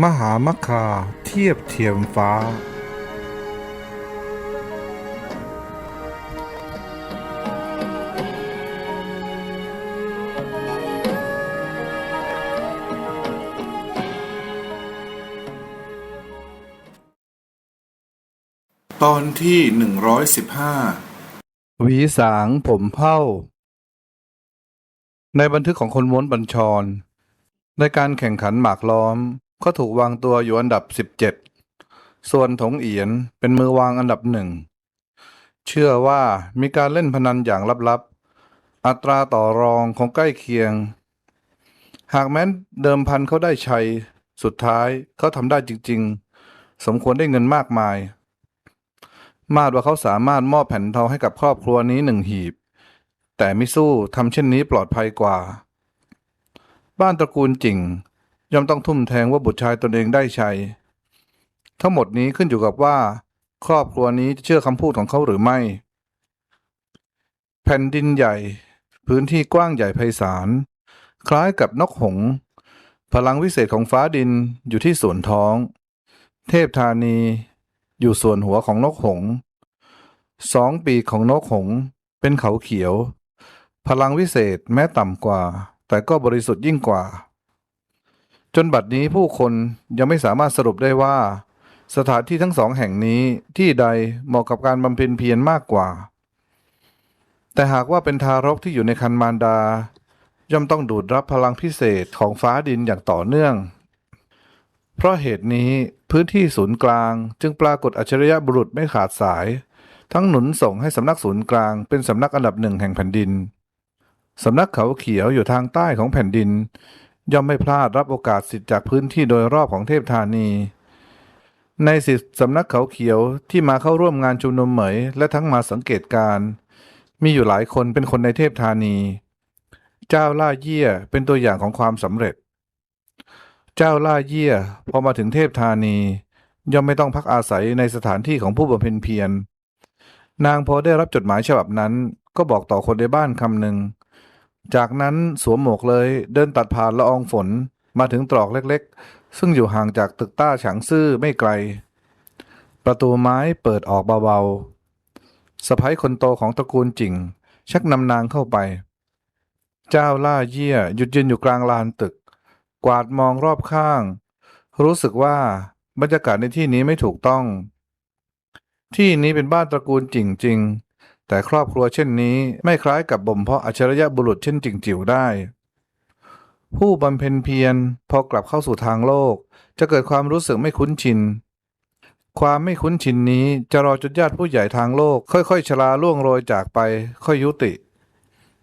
มหามคาเทียบเทียมฟ้า ตอนที่หนึ่งร้อยสิบห้าหวีสางผมเผ้า ในบันทึกของคนม้วนบัญชร ในการแข่งขันหมากล้อม ก็ถูกวางตัวอยู่อันดับ17ส่วนถงเอียนเป็นมือวางอันดับหนึ่ง เชื่อว่ามีการเล่นพนันอย่างลับๆ อัตราต่อรองคงใกล้เคียง หากแม้นเดิมพันเขาได้ชัย สุดท้ายเขาทำได้จริงๆ สมควรได้เงินมากมาย มาดว่าเขาสามารถมอบแผ่นทองให้กับครอบครัวนี้หนึ่งหีบ แต่มิสู้ทำเช่นนี้ปลอดภัยกว่า บ้านตระกูลจริง ย่อมต้องทุ่มแทงว่าบุตรชายตนเองได้ชัย ทั้งหมดนี้ขึ้นอยู่กับว่า ครอบครัวนี้จะเชื่อคำพูดของเขาหรือไม่ แผ่นดินใหญ่ พื้นที่กว้างใหญ่ไพศาล คล้ายกับนกหงส์พลังวิเศษของฟ้าดินอยู่ที่ส่วนท้อง เทพธานีอยู่ส่วนหัวของนกหงส์สองปีกของนกหงส์เป็นเขาเขียว พลังวิเศษแม้ต่ำกว่า แต่ก็บริสุทธิ์ยิ่งกว่า จนบัดนี้ผู้คนยังไม่สามารถสรุปได้ว่า สถานที่ทั้งสองแห่งนี้ที่ใดเหมาะกับการบำเพ็ญเพียรมากกว่า แต่หากว่าเป็นทารกที่อยู่ในคันมารดา ย่อมต้องดูดรับพลังพิเศษของฟ้าดินอย่างต่อเนื่อง เพราะเหตุนี้พื้นที่ศูนย์กลางจึงปรากฏอัจฉริยะบุรุษไม่ขาดสาย ทั้งหนุนส่งให้สำนักศูนย์กลางเป็นสำนักอันดับหนึ่งแห่งแผ่นดินสำนักเขาเขียวอยู่ทางใต้ของแผ่นดิน ย่อมไม่พลาดรับโอกาสสิทธิ์จากพื้นที่โดยรอบของเทพธานี ในสิทธิสำนักเขาเขียวที่มาเข้าร่วมงานชุมนุมเหมย และทั้งมาสังเกตการมีอยู่หลายคนเป็นคนในเทพธานี เจ้าล่าเยี่ยเป็นตัวอย่างของความสำเร็จ เจ้าล่าเยี่ยพอมาถึงเทพธานี ย่อมไม่ต้องพักอาศัยในสถานที่ของผู้บำเพ็ญเพียรนางพอได้รับจดหมายฉบับนั้น ก็บอกต่อคนในบ้านคำหนึ่ง จากนั้นสวมหมวกเลยเดินตัดผ่านละอองฝนมาถึงตรอกเล็กๆ ซึ่งอยู่ห่างจากตึกต้าฉางซื่อไม่ไกล ประตูไม้เปิดออกเบาๆสะพ้ยคนโตของตระกูลจิงชักนำนางเข้าไป เจ้าล่าเยี่ยหยุดยืนอยู่กลางลานตึก กวาดมองรอบข้าง รู้สึกว่าบรรยากาศในที่นี้ไม่ถูกต้อง ที่นี้เป็นบ้านตระกูลจิงจริง แต่ครอบครัวเช่นนี้ไม่คล้ายกับบ่มเพาะอัจฉริยะบุรุษเช่นจิงจิ๋วได้ ผู้บำเพ็ญเพียรพอกลับเข้าสู่ทางโลก จะเกิดความรู้สึกไม่คุ้นชิน ความไม่คุ้นชินนี้จะรอจนญาติผู้ใหญ่ทางโลก ค่อยๆชราล่วงโรยจากไปค่อยยุติ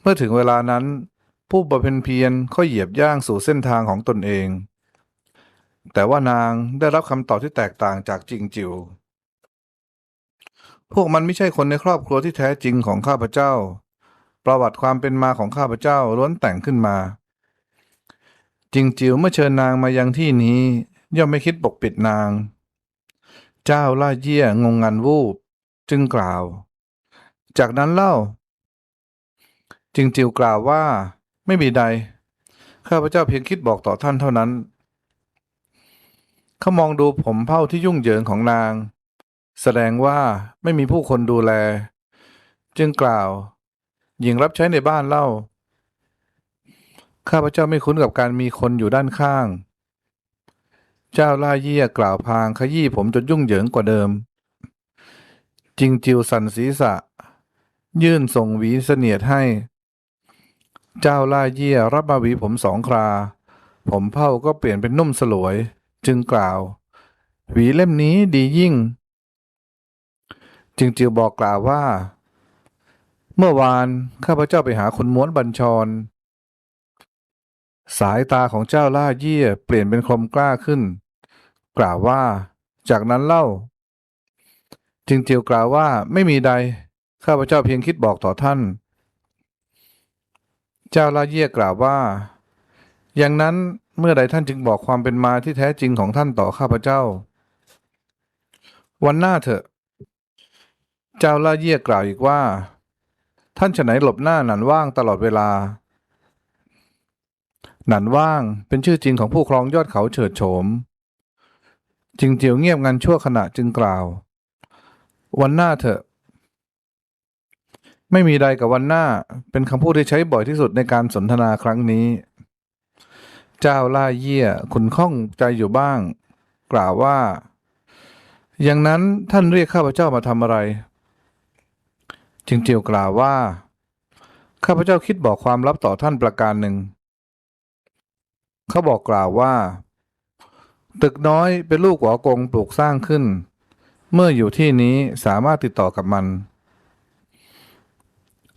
เมื่อถึงเวลานั้น ผู้บำเพ็ญเพียรค่อยเหยียบย่างสู่เส้นทางของตนเอง แต่ว่านางได้รับคำตอบที่แตกต่างจากจิงจิ๋ว พวกมันไม่ใช่คนในครอบครัวที่แท้จริงของข้าพเจ้า ประวัติความเป็นมาของข้าพเจ้าล้วนแต่งขึ้นมาจิงจิ๋วเมื่อเชิญนางมายังที่นี้ ย่อมไม่คิดปกปิดนาง เจ้าล่าเยี่ยงงงันวูบ จึงกล่าว จากนั้นเล่า จิงจิ๋วกล่าวว่า ไม่มีใด ข้าพเจ้าเพียงคิดบอกต่อท่านเท่านั้นเขามองดูผมเผ้าที่ยุ่งเหยิงของนาง แสดงว่าไม่มีผู้คนดูแล จึงกล่าว หญิงรับใช้ในบ้านเล่า ข้าพเจ้าไม่คุ้นกับการมีคนอยู่ด้านข้าง เจ้าล่าเยี่ยกล่าวพางขยี้ผมจนยุ่งเหยิงกว่าเดิมจิงจิวสันศีรษะ ยื่นส่งหวีเสนียดให้ เจ้าล่าเยี่ยรับมาหวีผมสองครา ผมเผ้าก็เปลี่ยนเป็นนุ่มสลวย จึงกล่าว หวีเล่มนี้ดียิ่ง จึงจิวบอกกล่าวว่า เมื่อวานข้าพเจ้าไปหาคนม้วนบัญชร สายตาของเจ้าล่าเยี่ยเปลี่ยนเป็นคมกล้าขึ้น กล่าวว่า จากนั้นเล่า จึงจิวกล่าวว่าไม่มีใด ข้าพเจ้าเพียงคิดบอกต่อท่าน เจ้าล่าเยี่ยกล่าวว่า อย่างนั้นเมื่อใดท่านจึงบอกความเป็นมาที่แท้จริงของท่านต่อข้าพเจ้า วันหน้าเถอะ เจ้าล่าเยี่ยกล่าวอีกว่า ท่านฉไหนหลบหน้าหนันว่างตลอดเวลา หนันว่างเป็นชื่อจริงของผู้ครองยอดเขาเฉิดโฉมจิงเจียวเงียบงันชั่วขณะจึงกล่าว วันหน้าเถอะ ไม่มีใดกับวันหน้า เป็นคำพูดที่ใช้บ่อยที่สุดในการสนทนาครั้งนี้ เจ้าล่าเยี่ยขุนข้องใจอยู่บ้าง กล่าวว่า อย่างนั้นท่านเรียกข้าพเจ้ามาทำอะไร จิงเจียวกล่าวว่า ข้าพเจ้าคิดบอกความลับต่อท่านประการหนึ่ง เขาบอกกล่าวว่า ตึกน้อยเป็นลูกหัวกงปลูกสร้างขึ้น เมื่ออยู่ที่นี้สามารถติดต่อกับมัน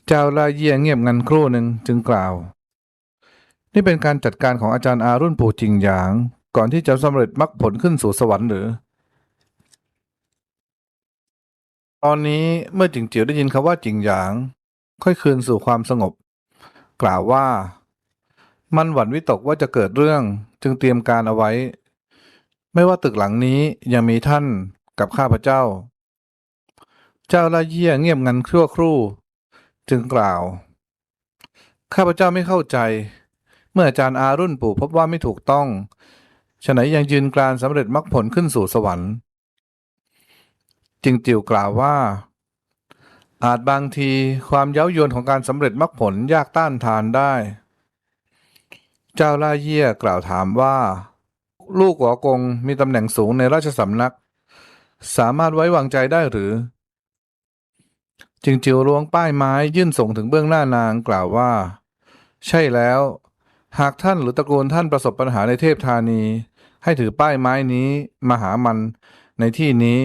เจ้าลาเยี่ยเงียบงันครู่หนึ่งจึงกล่าว นี่เป็นการจัดการของอาจารย์อารุ่นปู่จิงหยาง ก่อนที่จะสำเร็จมรรคผลขึ้นสู่สวรรค์หรือ ตอนนี้เมื่อจิงเจียวได้ยินคำว่าจิงหยาง ค่อยคืนสู่ความสงบ กล่าวว่า มันหวั่นวิตกว่าจะเกิดเรื่องจึงเตรียมการเอาไว้ ไม่ว่าตึกหลังนี้ยังมีท่านกับข้าพเจ้า เจ้าละเยี่ยเงียบงันชั่วครู่ จึงกล่าว ข้าพเจ้าไม่เข้าใจ เมื่ออาจารย์อารุ่นปู่พบว่าไม่ถูกต้องฉะไหนยังยืนกรานสำเร็จมรรคผลขึ้นสู่สวรรค์ จึงจิวกล่าวว่า อาจบางทีความเย้ายวนของการสำเร็จมรรคผลยากต้านทานได้ เจ้าล่าเยี่ยกล่าวถามว่า ลูกหัวกงมีตำแหน่งสูงในราชสำนัก สามารถไว้วางใจได้หรือ จึงจิวล้วงป้ายไม้ยื่นส่งถึงเบื้องหน้านางกล่าวว่า ใช่แล้ว หากท่านหรือตระกูลท่านประสบปัญหาในเทพธานี ให้ถือป้ายไม้นี้มาหามันในที่นี้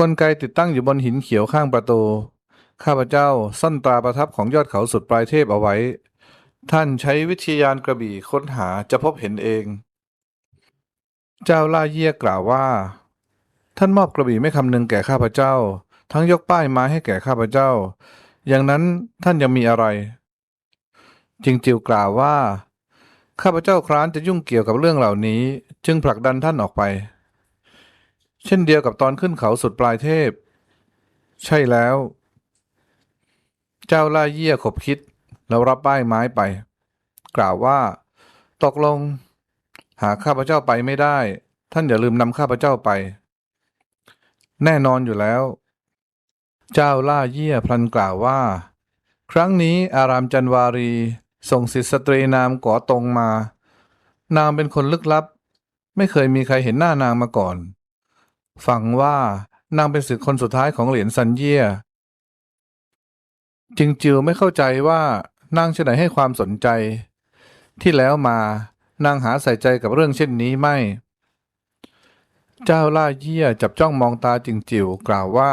กลไกติดตั้งอยู่บนหินเขียวข้างประตู ข้าพเจ้าซ่อนตราประทับของยอดเขาสุดปลายเทพเอาไว้ ท่านใช้วิทยานกระบี่ค้นหาจะพบเห็นเอง เจ้าล่าเยี่ยกล่าวว่า ท่านมอบกระบี่ไม่คำนึงแก่ข้าพเจ้า ทั้งยกป้ายไม้ให้แก่ข้าพเจ้า อย่างนั้นท่านยังมีอะไร จิงจิวกล่าวว่า ข้าพเจ้าคร้านจะยุ่งเกี่ยวกับเรื่องเหล่านี้ จึงผลักดันท่านออกไป เช่นเดียวกับตอนขึ้นเขาสุดปลายเทพ ใช่แล้ว เจ้าล่าเยี่ยขบคิด แล้วรับป้ายไม้ไป กล่าวว่า ตกลง หาข้าพเจ้าไปไม่ได้ ท่านอย่าลืมนำข้าพเจ้าไป แน่นอนอยู่แล้ว เจ้าล่าเยี่ยพลันกล่าวว่า ครั้งนี้อารามจันวารี ส่งศิษย์สตรีนามก๋อตรงมา นางเป็นคนลึกลับ ไม่เคยมีใครเห็นหน้านางมาก่อน ฟังว่านางเป็นศิษย์คนสุดท้ายของเหรียญซันเยี่ยจิงจิวไม่เข้าใจว่านางจะไหนให้ความสนใจ ที่แล้วมานางหาใส่ใจกับเรื่องเช่นนี้ไม่ เจ้าล่าเยี่ยจับจ้องมองตาจิงจิวกล่าวว่า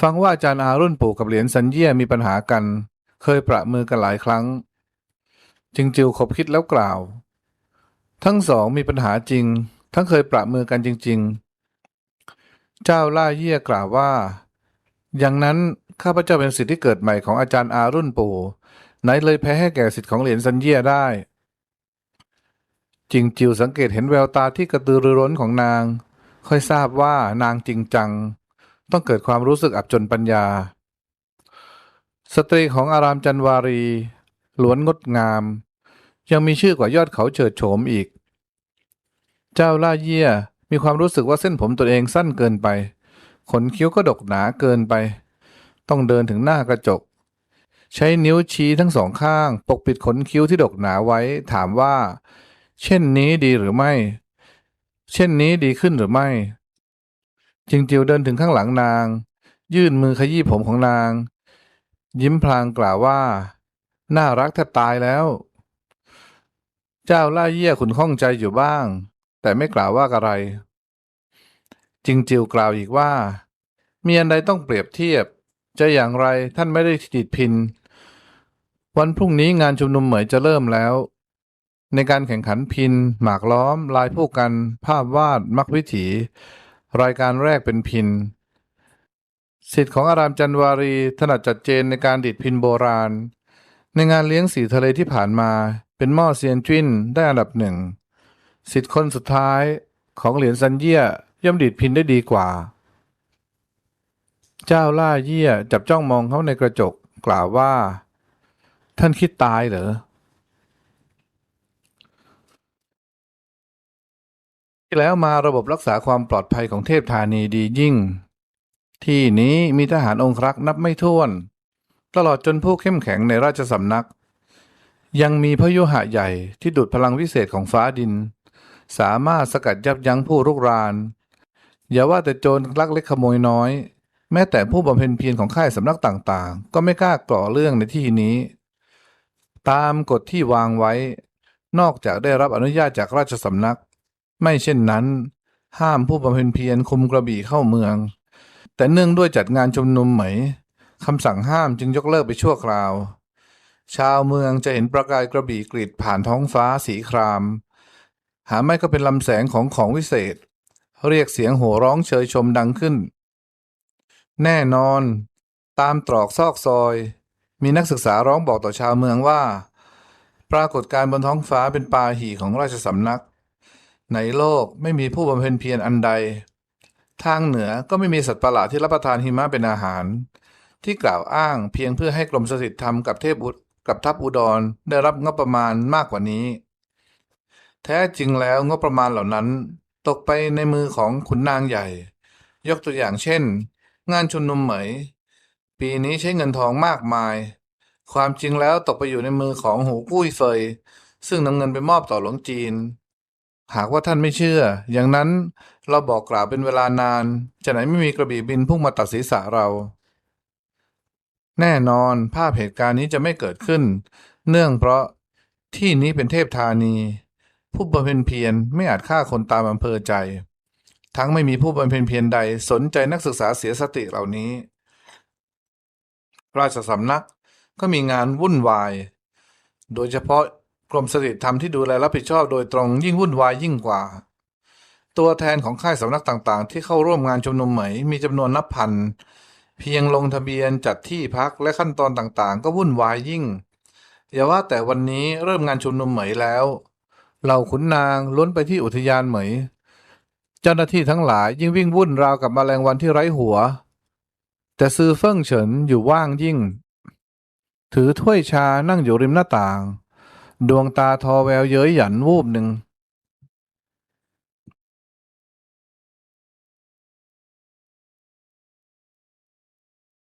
ฟังว่าอาจารย์อารุ่นปู่กับเหรียญซันเยี่ยมีปัญหากัน เคยประมือกันหลายครั้ง จิงจิวขบคิดแล้วกล่าว ทั้งสองมีปัญหาจริง ทั้งเคยประมือกันจริง ๆ เจ้าล่าเยี่ยกล่าวว่า อย่างนั้นข้าพเจ้าเป็นสิทธิ์ที่เกิดใหม่ของอาจารย์อารุ่นปู่ไหนเลยแพ้ให้แก่สิทธิ์ของเหรียญซันเยี่ยได้ จิงจิวสังเกตเห็นแววตาที่กระตือรือร้นของนาง ค่อยทราบว่านางจริงจัง ต้องเกิดความรู้สึกอับจนปัญญา สตรีของอารามจันวารีล้วนงดงาม ยังมีชื่อกว่ายอดเขาเฉิดโฉมอีก เจ้าล่าเยี่ย มีความรู้สึกว่าเส้นผมตัวเองสั้นเกินไป ขนคิ้วก็ดกหนาเกินไป ต้องเดินถึงหน้ากระจก ใช้นิ้วชี้ทั้งสองข้าง ปกปิดขนคิ้วที่ดกหนาไว้ ถามว่า เช่นนี้ดีหรือไม่ เช่นนี้ดีขึ้นหรือไม่จิงจิวเดินถึงข้างหลังนาง ยื่นมือขยี้ผมของนาง ยิ้มพลางกล่าวว่า น่ารักแทบตายแล้ว เจ้าล่าเยี่ยขุนข้องใจอยู่บ้าง แต่ไม่กล่าวว่าอะไร จิงจิวกล่าวอีกว่า มีอันใดต้องเปรียบเทียบ จะอย่างไรท่านไม่ได้ติดพิน วันพรุ่งนี้งานชุมนุมเหมยจะเริ่มแล้ว ในการแข่งขันพิน หมากล้อม ลายผู้กัน ภาพวาดมักวิถี รายการแรกเป็นพินสิทธิ์ของอารามจันวารีถนัดจัดเจนในการดิดพินโบราณ ในงานเลี้ยงสีทะเลที่ผ่านมา เป็นหม้อเซียนจิ้นได้อันดับหนึ่ง สิทธิ์คนสุดท้ายของเหรียญซันเย่ย่อมดีดพินได้ดีกว่า เจ้าล่าเยี่ยจับจ้องมองเขาในกระจกกล่าวว่า ท่านคิดตายเหรอที่แล้วมาระบบรักษาความปลอดภัยของเทพธานีดียิ่ง ที่นี้มีทหารองครักษ์นับไม่ถ้วน ตลอดจนผู้เข้มแข็งในราชสำนัก ยังมีพยุหะใหญ่ที่ดุดพลังวิเศษของฟ้าดิน สามารถสกัดยับยั้งผู้รุกราน อย่าว่าแต่โจรลักเล็กขโมยน้อย แม้แต่ผู้บำเพ็ญเพียรของค่ายสำนักต่างๆ ก็ไม่กล้าก่อเรื่องในที่นี้ ตามกฎที่วางไว้ นอกจากได้รับอนุญาตจากราชสำนัก ไม่เช่นนั้น ห้ามผู้บำเพ็ญเพียรคุมกระบี่เข้าเมือง แต่เนื่องด้วยจัดงานชุมนุมไหมคำสั่งห้ามจึงยกเลิกไปชั่วคราว ชาวเมืองจะเห็นประกายกระบี่กรีดผ่านท้องฟ้าสีคราม หาไม่ก็เป็นลำแสงของของวิเศษ เรียกเสียงโห่ร้องเชยชมดังขึ้น แน่นอน ตามตรอกซอกซอย มีนักศึกษาร้องบอกต่อชาวเมืองว่า ปรากฏการณ์บนท้องฟ้าเป็นปาหีของราชสำนัก ในโลกไม่มีผู้บำเพ็ญเพียรอันใด ทางเหนือก็ไม่มีสัตว์ประหลาดที่รับประทานหิมะเป็นอาหาร ที่กล่าวอ้างเพียงเพื่อให้กรมสถิตธรรมกับเทพกับทัพอุดรได้รับงบประมาณมากกว่านี้ แท้จริงแล้วงบประมาณเหล่านั้นตกไปในมือของขุนนางใหญ่ ยกตัวอย่างเช่น งานชุมนุมเหมย ปีนี้ใช้เงินทองมากมาย ความจริงแล้วตกไปอยู่ในมือของหูกุ้ยเฟย ซึ่งนำเงินไปมอบต่อหลวงจีน หากว่าท่านไม่เชื่อ อย่างนั้นเราบอกกล่าวเป็นเวลานาน จะไหนไม่มีกระบี่บินพุ่งมาตัดศีรษะเรา แน่นอนภาพเหตุการณ์นี้จะไม่เกิดขึ้น เนื่องเพราะที่นี้เป็นเทพธานี ผู้บำเพ็ญเพียรไม่อาจฆ่าคนตามอำเภอใจ ทั้งไม่มีผู้บำเพ็ญเพียรใดสนใจนักศึกษาเสียสติเหล่านี้ ราชสำนักก็มีงานวุ่นวาย โดยเฉพาะกรมสถิตธรรมที่ดูแลรับผิดชอบโดยตรงยิ่งวุ่นวายยิ่งกว่า ตัวแทนของค่ายสำนักต่างๆ ที่เข้าร่วมงานชุมนุมไหมมีจำนวนนับพัน เพียงลงทะเบียนจัดที่พักและขั้นตอนต่างๆ ก็วุ่นวายยิ่งอย่าว่าแต่วันนี้เริ่มงานชุมนุมเหมยแล้ว เหล่าขุนนางล้นไปที่อุทยานเหมย เจ้าหน้าที่ทั้งหลายยิ่งวิ่งวุ่นราวกับแมลงวันที่ไร้หัว แต่ซือเฟิ่งเฉินอยู่ว่างยิ่ง ถือถ้วยชานั่งอยู่ริมหน้าต่าง ดวงตาทอแววเย้ยหยันวูบหนึ่ง